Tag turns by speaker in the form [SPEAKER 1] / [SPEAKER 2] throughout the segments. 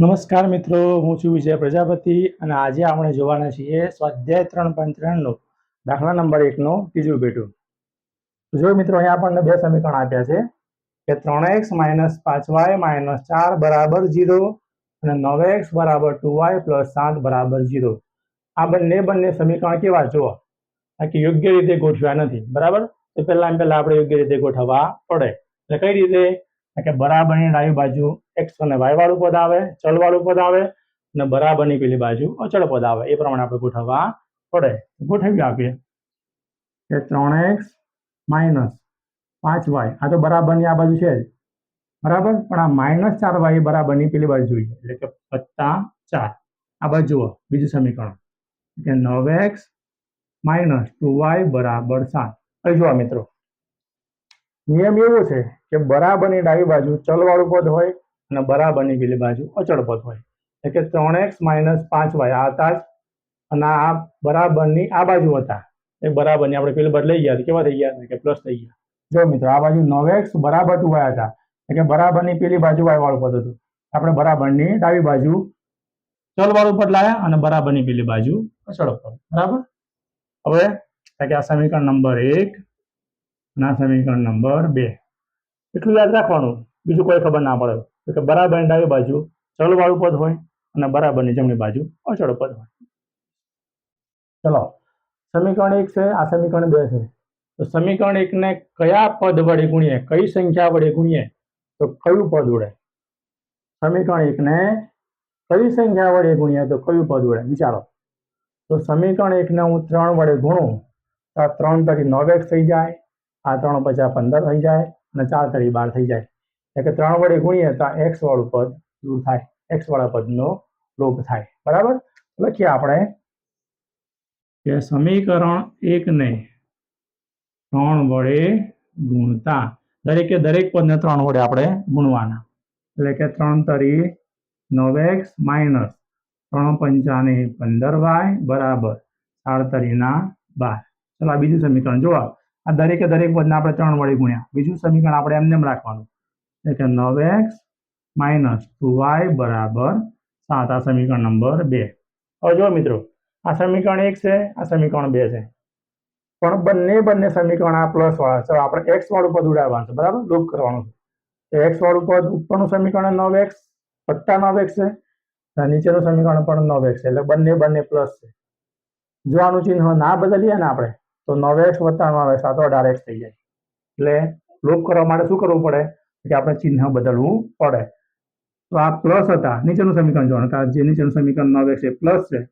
[SPEAKER 1] નમસ્કાર મિત્રો, હું છું વિજય પ્રજાપતિ અને આજે આપણે જોવાના છીએ સ્વાધ્યાય ત્રણ પોઈન્ટ ત્રણનો, દાખલા નંબર એકનો ત્રીજું બેટું જો મિત્રો અહીંયા આપણને બે સમીકરણ આપ્યા છે, કે ત્રણ એક્સ માઇનસ પાંચ વાય માઇનસ ચાર બરાબર જીરો અને નવ એક્સ બરાબર ટુ વાય પ્લસ સાત બરાબર જીરો આ બંને બંને સમીકરણ કેવા જુઓ. બાકી યોગ્ય રીતે ગોઠવ્યા નથી. બરાબર? તો પહેલા પહેલા આપણે યોગ્ય રીતે ગોઠવવા પડે. એટલે કઈ રીતે? કે બરાબરની ડાબી બાજુ એક્સ અને વાય વાળું પદ આવે, ચલ વાળું પદ આવે અને બરાબરની પેલી બાજુ અચળ પદ આવે. એ પ્રમાણે આપણે ગોઠવવા પડે. ગોઠવી આપીએ. કે ત્રણ એક્સ માઇનસ પાંચ વાય આ તો બરાબરની આ બાજુ છે જ. બરાબર? પણ આ માઇનસ ચાર વાય બરાબરની પેલી બાજુ જોઈએ. એટલે કે વત્તા ચાર. આ બાજુ જુઓ. બીજું સમીકરણ. કે નવ એક્સ માઇનસ ટુ વાય બરાબર સાત. હવે જુઓ મિત્રો. નિયમ એવો છે કે બરાબરની ડાબી બાજુ ચલવાળું પદ હોય અને બરાબરની પેલી બાજુ અચળ પદ હોય. એટલે કે ત્રણ એક્સ માઇનસ પાંચ વાય, આ હતા જ અને આ બરાબરની આ બાજુ હતા. એ બરાબરની આપણે પેલી બદલાઈ લઈ ગયા કેવા થઈ ગયા કે પ્લસ થઈ ગયા. જો મિત્રો, આ બાજુ નવ એક્સ બરાબર ટુ વાય હતા. એટલે કે બરાબરની પેલી બાજુ વાય વાળું પદ હતું. આપણે બરાબરની ડાબી બાજુ ચલવાળું પદ લાયા અને બરાબરની પેલી બાજુ અચળ પદ. બરાબર? હવે કે આ સમીકરણ નંબર એક આ સમીકરણ નંબર બે. એટલું યાદ રાખવાનું. બીજું કોઈ ખબર ના પડે. કે બરાબરની ડાબી બાજુ ચલવાળું પદ હોય અને બરાબરની જમણી બાજુ અચળ પદ હોય. ચલો. સમીકરણ એક છે, આ સમીકરણ બે છે. તો સમીકરણ એકને કયા પદ વડે ગુણીએ? કઈ સંખ્યા વડે ગુણીએ? તો કયું પદ ઉડે સમીકરણ એકને કઈ સંખ્યા વડે ગુણીએ? તો કયું પદ ઉડે વિચારો. તો સમીકરણ એકને હું ત્રણ વડે ગુણું, તો આ ત્રણ તરી નવ થઈ જાય. આ ત્રણ પચાસ પંદર થઈ જાય અને ચાર તરી બાર થઈ જાય. એટલે કે ત્રણ વડે ગુણીએ તો એક્સ વાળું પદ દૂર થાય. એક્સ વાળા પદનો લોપ થાય. બરાબર? લખીએ આપણે કે સમીકરણ એકને ત્રણ વડે ગુણતા. દરેકે દરેક પદને ત્રણ વડે આપણે ગુણવાના. એટલે કે ત્રણ તરી નવ એક્સ માઇનસ ત્રણ પંચાને પંદર વાય બરાબર. ચાર તરીના બાર. ચલો બીજું સમીકરણ જોવા. આ દરેકે દરેક પદને આપણે ત્રણ વડે ગુણ્યા. બીજું સમીકરણ આપણે એમને એમ રાખવાનું. એટલે કે નવ એક્સ માઇનસ ટુ વાય બરાબર સાત. આ સમીકરણ નંબર બે. હવે જો મિત્રો, આ સમીકરણ એક છે, આ સમીકરણ બે છે. પણ બંને બંને સમીકરણ આ પ્લસ વાળા છે. આપણે એક્સ વાળું પદ ઉડાડવાનું છે, બરાબર? લોપ કરવાનું છે. એક્સ વાળું પદ ઉપરનું સમીકરણ નવ એક્સ વત્તા નવ એક્સ છે. નીચેનું સમીકરણ પણ નવ એક્સ છે. એટલે બંને બંને પ્લસ છે. જો આનું ચિહ્ન ના બદલીએ ને આપણે. તો નવેશ વત્તા નવેશ આ તો અઢારેશ થઈ જાય. એટલે લોપ કરવા માટે શું કરવું પડે? કે આપણે ચિહ્ન બદલવું પડે. તો આ પ્લસ હતા. નીચેનું સમીકરણ જોવાનું. કારણ જે નીચેનું સમીકરણ નવેશ છે પ્લસ છે.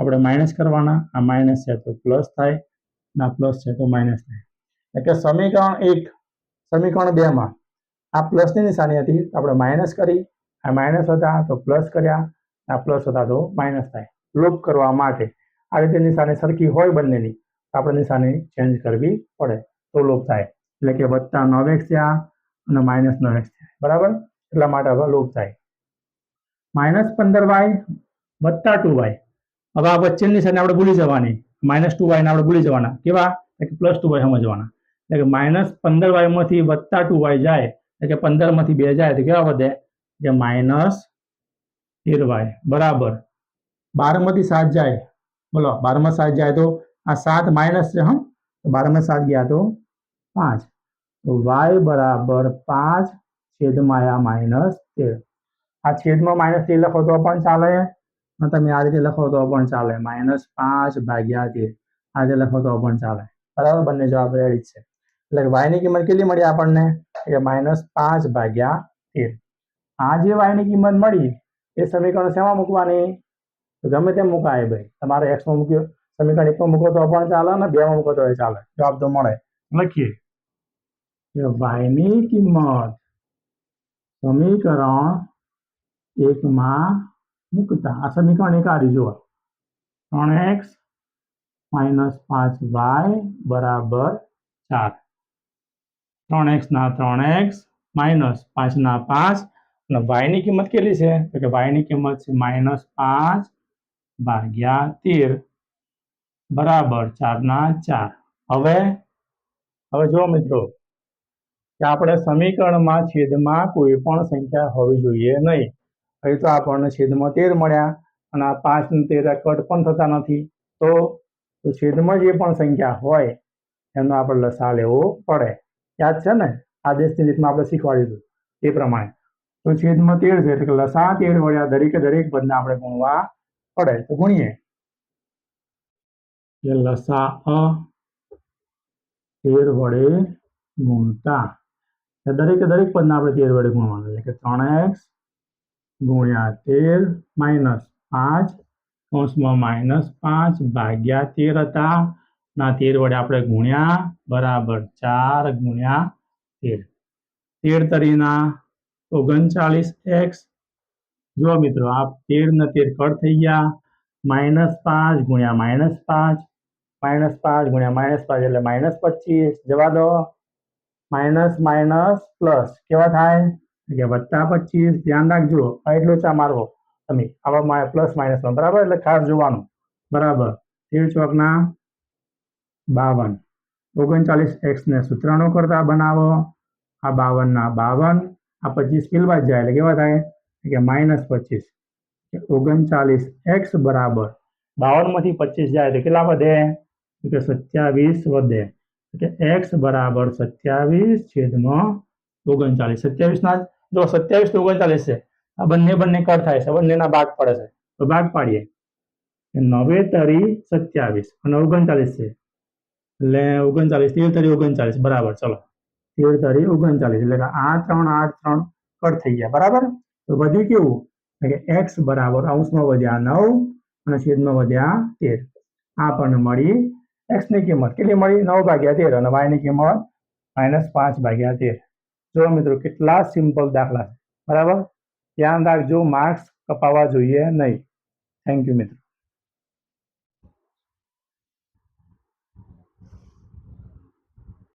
[SPEAKER 1] આપણે માઇનસ કરવાના. આ માઇનસ છે તો પ્લસ થાય. ના પ્લસ છે તો માઇનસ થાય. એટલે કે સમીકરણ એક, સમીકરણ બેમાં આ પ્લસની નિશાની હતી. આપણે માઇનસ કરી. આ માઇનસ હતા તો પ્લસ કર્યા. આ પ્લસ હતા તો માઇનસ થાય. લોપ કરવા માટે. આ રીતે નિશાની સરખી હોય બંનેની. આપણે નિશાની ચેન્જ કરવી પડે તો લોપ થાય. એટલે કે વત્તા નવ એક્સ થયા અને માઇનસ નવ એક્સ થયા. બરાબર? એટલા માટે હવે લોપ થાય. માઇનસ પંદર વાય વત્તા ટુ વાય. હવે આ વચ્ચેની નિશાની આપણે ભૂલી જવાની. માઇનસ ટુ વાયને આપણે ભૂલી જવાના. કેવા? કે પ્લસ ટુ વાય સમજવાના. એટલે કે માઇનસ પંદર વાયમાંથી વત્તા ટુ વાય જાય. એટલે કે પંદરમાંથી બે જાય. તો કેવા વધે? કે માઇનસ તેર વાય. બરાબર. બારમાંથી સાત જાય. બોલો, બારમાં સાત જાય તો આ સાત માઇનસ છે હમ, તો બારમાં સાત ગયા તો પાંચ. તો વાય બરાબર પાંચ છેદમાં આ માઇનસ તેર. આ છેદમાં માઇનસ તેર લખો તો પણ ચાલે. અને તમે આ રીતે લખો તો પણ ચાલે. માઇનસ પાંચ ભાગ્યા તેર. આ રીતે લખો તો પણ ચાલે. બરાબર? બંને જવાબ રેડી છે. એટલે વાયની કિંમત કેટલી મળી આપણને? કે માઇનસ પાંચ ભાગ્યા તેર. આ જે વાયની કિંમત મળી, એ સમીકરણ શેમાં મૂકવાની? તો ગમે તેમ મુકાય ભાઈ. તમારે એક્સમાં મૂક્યો સમીકરણ એકમાં મૂકો તો પણ ચાલે ને બે માં મૂકો તો ચાલે. જવાબ તો મળે. લખીએ. વાય વાયની કિંમત સમીકરણ એકમાં મૂકતા. આ સમીકરણ એક આ રહ્યું જુઓ. ત્રણ એક્સ માઇનસ પાંચ વાય બરાબર ચાર. ત્રણ એક્સના ત્રણ એક્સ માઇનસ પાંચના પાંચ. અને વાયની કિંમત કેટલી છે? તો કે વાયની કિંમત છે માઇનસ પાંચ ભાગ્યા તેર. બરાબર ચારના ચાર. હવે હવે જો મિત્રો કે આપણે સમીકરણમાં છેદમાં કોઈ પણ સંખ્યા હોવી જોઈએ નહીં. હવે તો આપણને છેદમાં તેર મળ્યા અને આ પાંચ તેર કટ પણ થતા નથી. તો છેદમાં જે પણ સંખ્યા હોય, એનો આપણે લસા લેવો પડે. યાદ છે ને? આદેશની રીતમાં આપણે શીખવાડીશું એ પ્રમાણે. તો છેદમાં તેર છે એટલે લસા તેર મળ્યા. દરેકે દરેક પદને આપણે ગુણવા પડે. તો ગુણીએ. એટલે લસા તેર વડે ગુણતા. દરેકે દરેક પદને આપણે તેર વડે ગુણવાનું એટલે કે ત્રણ એક્સ ગુણ્યા તેર માઇનસ પાંચ કૌંસમાં માઇનસ પાંચ ભાગ્યા તેર હતા. ના, તેર વડે આપણે ગુણ્યા બરાબર ચાર ગુણ્યા તેર. તેર તરીના ઓગણચાલીસ એક્સ. જુઓ મિત્રો, આ તેર ને તેર કટ થઈ ગયા. માઇનસ પાંચ ગુણ્યા માઇનસ પાંચ. માઇનસ પાંચ ગુણ્યા માઇનસ પાંચ એટલે માઇનસ પચીસ જવા દો. માઇનસ માઇનસ પ્લસ કેવા થાય? કે વત્તા પચીસ, ધ્યાન રાખજો એટલો ચા મારવો. તમે આવા પ્લસ માઇનસમાં બરાબર? એટલે ખાસ જોવાનું. બરાબર. તેર ચોકના બાવન. ઓગણચાલીસ એક્સને સૂત્રનો કરતા બનાવો. આ બાવનના બાવન, આ પચીસ પેલવા જાય એટલે કેવા થાય? કે માઇનસ પચીસ. ઓગણચાલીસ એક્સ બરાબર. બાવનમાંથી પચીસ જાય તો કેટલા વધે? કે સત્યાવીસ વધે એટલે એક્સ બરાબર સત્યાવીસ છેદમાં ઓગણચાલીસ સત્યાવીસના જો સત્યાવીસ તો ઓગણચાલીસ છે. આ બંને બંને કટ થાય છે. બંનેના ભાગ પડે છે. તો ભાગ પાડીએ. નવે તરી સત્યાવીસ. અને ઓગણચાલીસ છે. એટલે ઓગણચાલીસ તેર તરી ઓગણચાલીસ બરાબર, ચલો. તેર તરી ઓગણચાલીસ એટલે કે આ ત્રણ આઠ ત્રણ કટ થઈ ગયા. બરાબર? તો વધ્યું કેવું? કે એક્સ બરાબર અંશમાં વધ્યા નવ અને છેદમાં વધ્યા તેર. આ આપણને મળી એક્સની કિંમત કેટલી મળી? નવ ભાગ્યા તેર અને વાયની કિંમત માઇનસ પાંચ ભાગ્યા તેર. જો મિત્રો, કેટલા સિમ્પલ દાખલા બરાબર? ધ્યાન રાખજો માર્ક્સ કપાવવા જોઈએ નહીં. થેન્ક યુ મિત્રો.